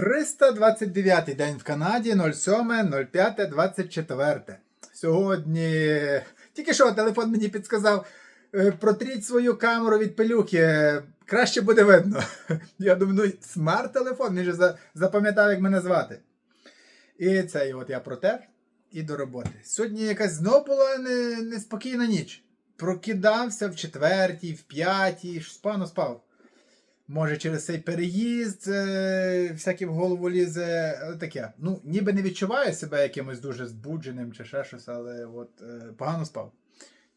329 день в Канаді, 07.05.24. Сьогодні тільки що телефон мені підказав. е, Протріть свою камеру від пилюки. Краще буде видно. Я думаю, ну, смарт-телефон, він же запам'ятав, як мене звати. І цей от я протер і до роботи. Сьогодні якась знов була не- неспокійна ніч. Прокидався в четвертій, в п'ятій, спано спав. Може, через цей переїзд е, всяке в голову лізе. Таке. Ну, ніби не відчуваю себе якимось дуже збудженим чи ще щось, але от е, погано спав.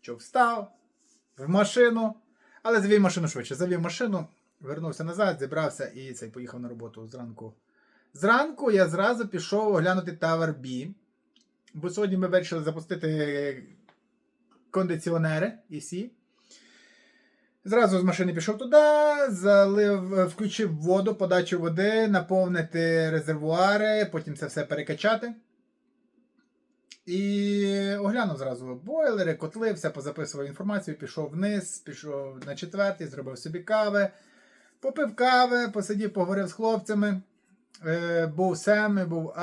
Що встав в машину, але завів машину швидше. Завів машину, вернувся назад, зібрався і цей поїхав на роботу зранку. Зранку я зразу пішов оглянути Tower B, бо сьогодні ми вирішили запустити кондиціонери AC. Зразу з машини пішов туди, залив, включив воду, подачу води, наповнити резервуари, потім це все перекачати. І оглянув зразу бойлери, котли, все позаписував інформацію, пішов вниз, пішов на четвертий, зробив собі кави, попив кави, посидів, поговорив з хлопцями. Е, був Сем, був е,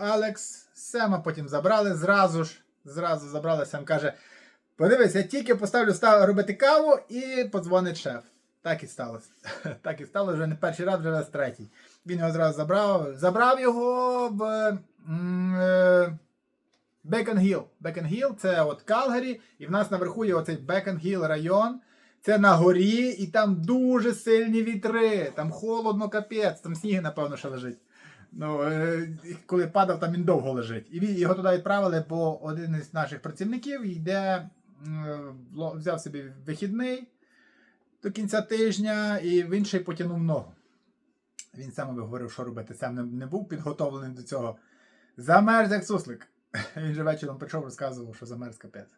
Алекс. Сема потім забрали, зразу ж зразу забрали. Сем каже: Подивись, я тільки поставлю став робити каву і подзвонить шеф. Так і сталося. Так і сталося вже не перший раз, вже раз третій. Він його зразу забрав. Забрав його в е, Бекон Гіл. Бекон Гіл це от Калгарі, і в нас наверху є оцей Бекон Гіл район. Це на горі, і там дуже сильні вітри, там холодно, капець, там сніг, напевно, ще лежить. Ну, е, коли падав, там він довго лежить. І його туди відправили, бо один із наших працівників йде, взяв собі вихідний до кінця тижня, і він ще й потягнув ногу. Він сам говорив, що робити. Сам не, не був підготовлений до цього. Замерз як суслик. Він же вечором прийшов, розказував, що замерз капець.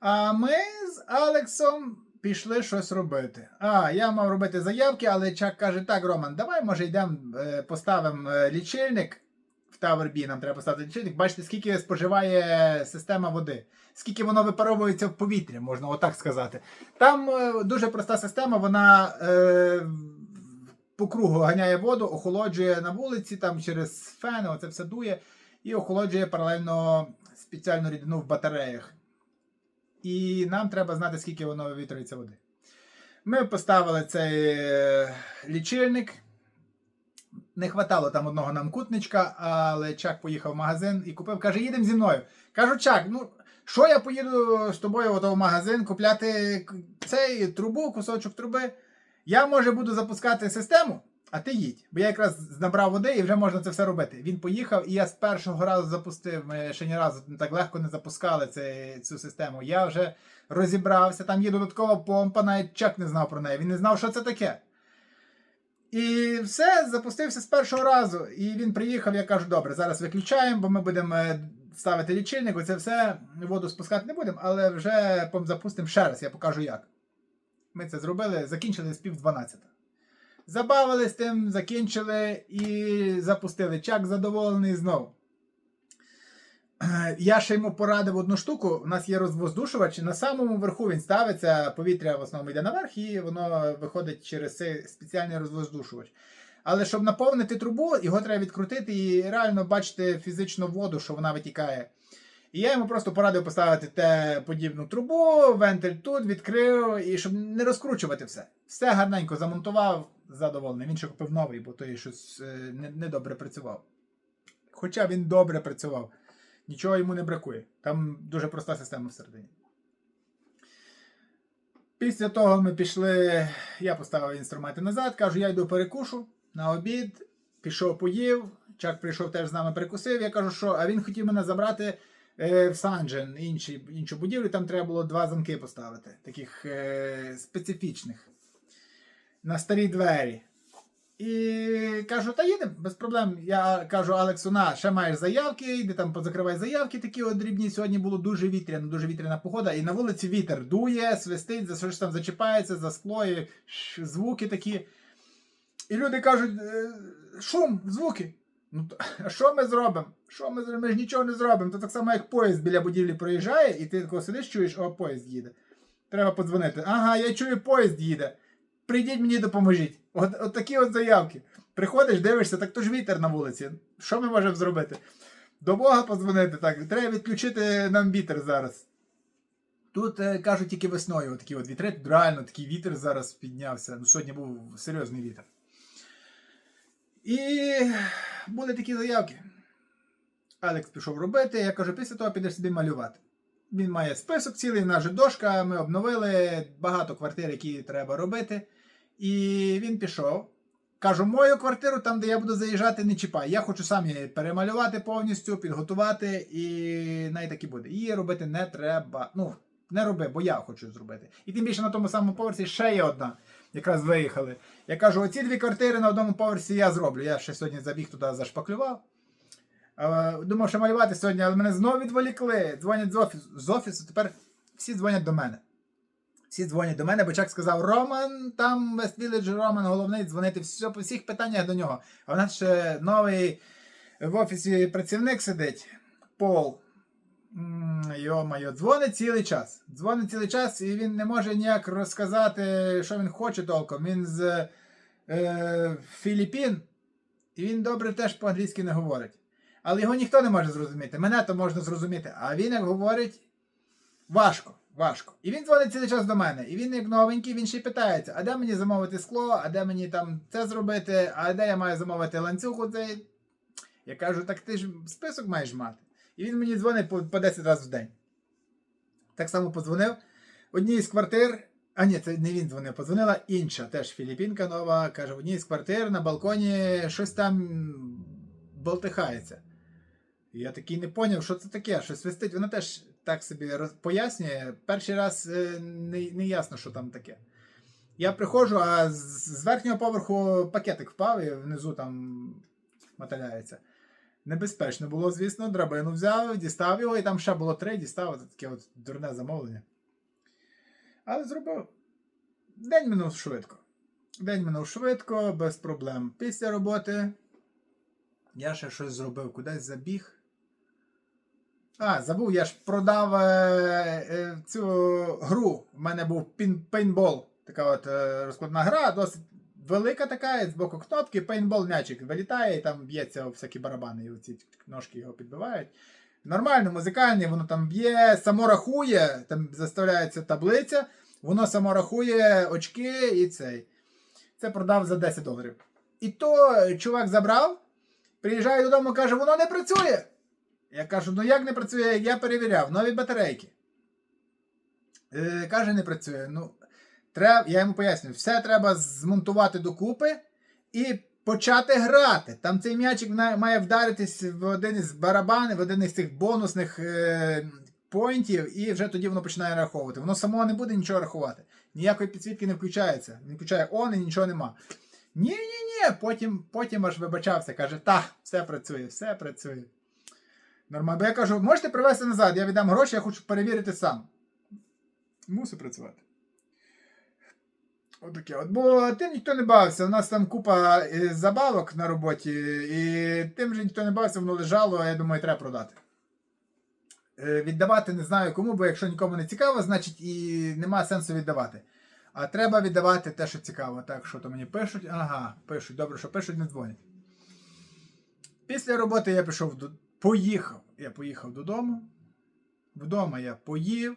А ми з Алексом пішли щось робити. А, я мав робити заявки, але Чак каже: так, Роман, давай, може, йдемо, е, поставимо е, лічильник в Tower B, нам треба поставити лічильник. Бачите, скільки споживає система води, скільки воно випаровується в повітря, можна отак сказати. Там е, дуже проста система, вона е, по кругу ганяє воду, охолоджує на вулиці, там через фени, оце все дує, і охолоджує паралельно спеціальну рідину в батареях. І нам треба знати, скільки воно вивітрюється води. Ми поставили цей е, лічильник. Не хватало там одного нам кутничка, але Чак поїхав в магазин і купив, каже, їдемо зі мною. Кажу, Чак, ну що я поїду з тобою ото в магазин купляти цей трубу, кусочок труби. Я, може, буду запускати систему, а ти їдь. Бо я якраз набрав води і вже можна це все робити. Він поїхав, і я з першого разу запустив. Ми ще ні разу так легко не запускали це, цю систему. Я вже розібрався. Там є додаткова помпа, навіть Чак не знав про неї. Він не знав, що це таке. І все, запустився з першого разу. І він приїхав, я кажу, добре, зараз виключаємо, бо ми будемо е, ставити лічильник, оце все, воду спускати не будемо, але вже запустимо ще раз, я покажу як. Ми це зробили, закінчили з пів 12. Забавились тим, закінчили і запустили. Чак задоволений знову. Е, Я ще йому порадив одну штуку. У нас є розвоздушувач, на самому верху він ставиться, повітря в основному йде наверх, і воно виходить через цей спеціальний розвоздушувач. Але щоб наповнити трубу, його треба відкрутити і реально бачити фізично воду, що вона витікає. І я йому просто порадив поставити те подібну трубу, вентиль тут, відкрив, і щоб не розкручувати все. Все гарненько замонтував, задоволений. Він ще купив новий, бо той щось е, не- недобре працював. Хоча він добре працював. Нічого йому не бракує. Там дуже проста система всередині. Після того ми пішли, я поставив інструменти назад, кажу, я йду перекушу на обід, пішов, поїв. Чак прийшов теж з нами перекусив. Я кажу, що а він хотів мене забрати е, в Санджен, інші, іншу будівлю, там треба було два замки поставити, таких е, специфічних. На старі двері. І кажу, та їдемо, без проблем. Я кажу Алексу, на, ще маєш заявки, йди там позакривай заявки, такі от дрібні. Сьогодні було дуже вітряно, дуже вітряна погода. І на вулиці вітер дує, свистить, за щось там зачіпається, за скло, і звуки такі. І люди кажуть, «Е, шум, звуки. Ну, а що ми зробимо? Що ми зробимо? Ми ж нічого не зробимо. То так само, як поїзд біля будівлі проїжджає, і ти такого сидиш, чуєш, о, поїзд їде. Треба подзвонити. Ага, я чую, поїзд їде. Прийдіть мені допоможіть. От, от такі от заявки. Приходиш, дивишся, так то ж вітер на вулиці. Що ми можемо зробити? До Бога подзвонити, так, треба відключити нам вітер зараз. Тут е, кажуть тільки весною отакі от вітри. Тут реально такий вітер зараз піднявся. Ну, сьогодні був серйозний вітер. І були такі заявки. Алекс пішов робити, я кажу, після того підеш собі малювати. Він має список цілий, же дошка, ми обновили багато квартир, які треба робити. І він пішов. Кажу, мою квартиру, там, де я буду заїжджати, не чіпай. Я хочу сам її перемалювати повністю, підготувати, і навіть так і буде. Її робити не треба. Ну, не роби, бо я хочу зробити. І тим більше на тому самому поверсі ще є одна. Якраз виїхали. Я кажу, оці дві квартири на одному поверсі я зроблю. Я ще сьогодні забіг туди, зашпаклював. Думав, що малювати сьогодні, але мене знову відволікли. Дзвонять з офісу. З офісу тепер всі дзвонять до мене. Всі дзвонять до мене, бо Чак сказав: Роман, там Village, Роман головний, дзвонити все, по всіх питаннях до нього. А в нас ще новий в офісі працівник сидить, Пол. Йо-моє, дзвонить цілий час. Дзвонить цілий час, і він не може ніяк розказати, що він хоче толком. Він з е, Філіппін, і він добре теж по-англійськи не говорить. Але його ніхто не може зрозуміти. Мене то можна зрозуміти. А він як говорить важко. Важко. І він дзвонить цілий час до мене. І він, як новенький, він ще й питається, а де мені замовити скло, а де мені там це зробити, а де я маю замовити ланцюг оцей. Я кажу, так ти ж список маєш мати. І він мені дзвонить по, по 10 разів в день. Так само подзвонив. Одній з квартир. А ні, це не він дзвонив, подзвонила інша, теж філіппінка нова. Каже, в одній з квартир на балконі щось там болтихається. Я такий не поняв, що це таке, що свистить. Вона теж так собі пояснює. Перший раз е, не, не ясно, що там таке. Я приходжу, а з, верхнього поверху пакетик впав і внизу там моталяється. Небезпечно було, звісно, драбину взяв, дістав його, і там ще було три, дістав це таке от дурне замовлення. Але зробив. День минув швидко. День минув швидко, без проблем. Після роботи я ще щось зробив, кудись забіг. А, забув, я ж продав е, е, цю гру. У мене був пейнтбол. Така от е, розкладна гра, досить велика така, з боку кнопки, пейнтбол м'ячик вилітає і там б'ється всякі барабани, і оці ножки його підбивають. Нормально, музикальний, воно там б'є, само рахує, там заставляється таблиця, воно само рахує очки і цей. Це продав за 10 доларів. І то е, чувак забрав, приїжджає додому каже, воно не працює. Я кажу, ну як не працює, я перевіряв, нові батарейки. Е, каже, не працює. Ну, треба, я йому пояснюю, все треба змонтувати докупи і почати грати. Там цей м'ячик має вдаритись в один із барабанів, в один із цих бонусних е, поінтів, і вже тоді воно починає раховувати. Воно само не буде нічого рахувати. Ніякої підсвітки не включається. Не включає он і нічого нема. Ні, ні, ні. Потім, потім аж вибачався, каже, та, все працює, все працює. Нормально. Бо я кажу, можете привезти назад, я віддам гроші, я хочу перевірити сам. Мусить працювати. Отаке. От, бо тим ніхто не бавився. У нас там купа е, забавок на роботі, і тим же ніхто не бавився, воно лежало, а я думаю, треба продати. Е, Віддавати не знаю кому, бо якщо нікому не цікаво, значить і нема сенсу віддавати. А треба віддавати те, що цікаво. Так, що то мені пишуть? Ага, пишуть. Добре, що пишуть, не дзвонять. Після роботи я пішов до. Поїхав. Я поїхав додому. Вдома я поїв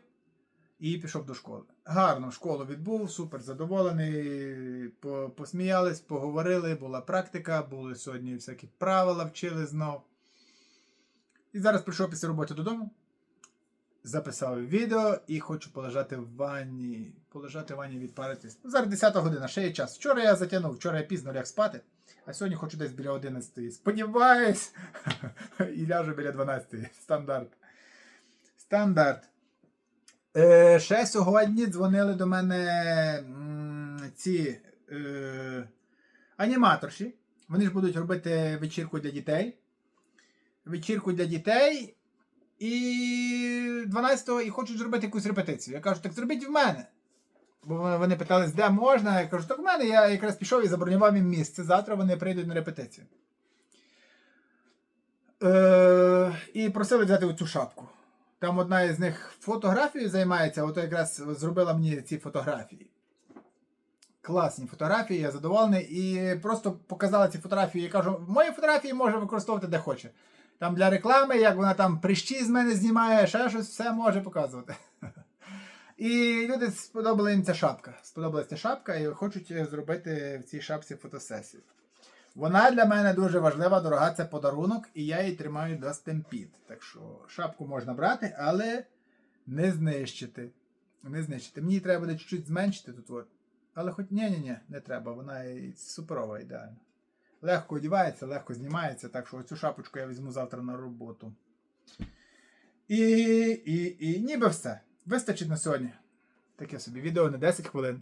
і пішов до школи. Гарно школу відбув, супер задоволений. По- Посміялись, поговорили, була практика, були сьогодні всякі правила, вчили знов. І зараз прийшов після роботи додому. Записав відео і хочу полежати в ванні. Полежати в ванні відпаритись. Ну, Зараз 10 година, ще є час. Вчора я затягнув, вчора я пізно ляг спати, а сьогодні хочу десь біля 11. Сподіваюсь, і ляжу біля 12. Стандарт. Стандарт. Е, ще сьогодні дзвонили до мене ці е, аніматорші. Вони ж будуть робити вечірку для дітей. Вечірку для дітей. І 12-го і хочуть зробити якусь репетицію. Я кажу, так зробіть в мене. Бо вони- питались, де можна. Я кажу, так в мене я якраз пішов і забронював їм місце. Завтра вони прийдуть на репетицію. Е, і просили взяти оцю шапку. Там одна із них фотографією займається, ото якраз зробила мені ці фотографії. класні фотографії, я задоволений. І просто показала ці фотографії. Я кажу, мої фотографії може використовувати де хоче. Там для реклами, як вона там прищі з мене знімає, ще щось, все може показувати. І люди сподобала їм ця шапка. Сподобалася ця шапка і хочуть е, зробити в цій шапці фотосесію. Вона для мене дуже важлива, дорога, це подарунок, і я її тримаю до стемпід. Так що шапку можна брати, але не знищити. Не знищити. Мені треба буде чуть-чуть зменшити тут. От. Але хоч ні, ні, ні, не треба. Вона суперова ідеально. Легко одівається, легко знімається, так що оцю шапочку я візьму завтра на роботу. І, і, і ніби все. Вистачить на сьогодні. Таке собі відео на 10 хвилин.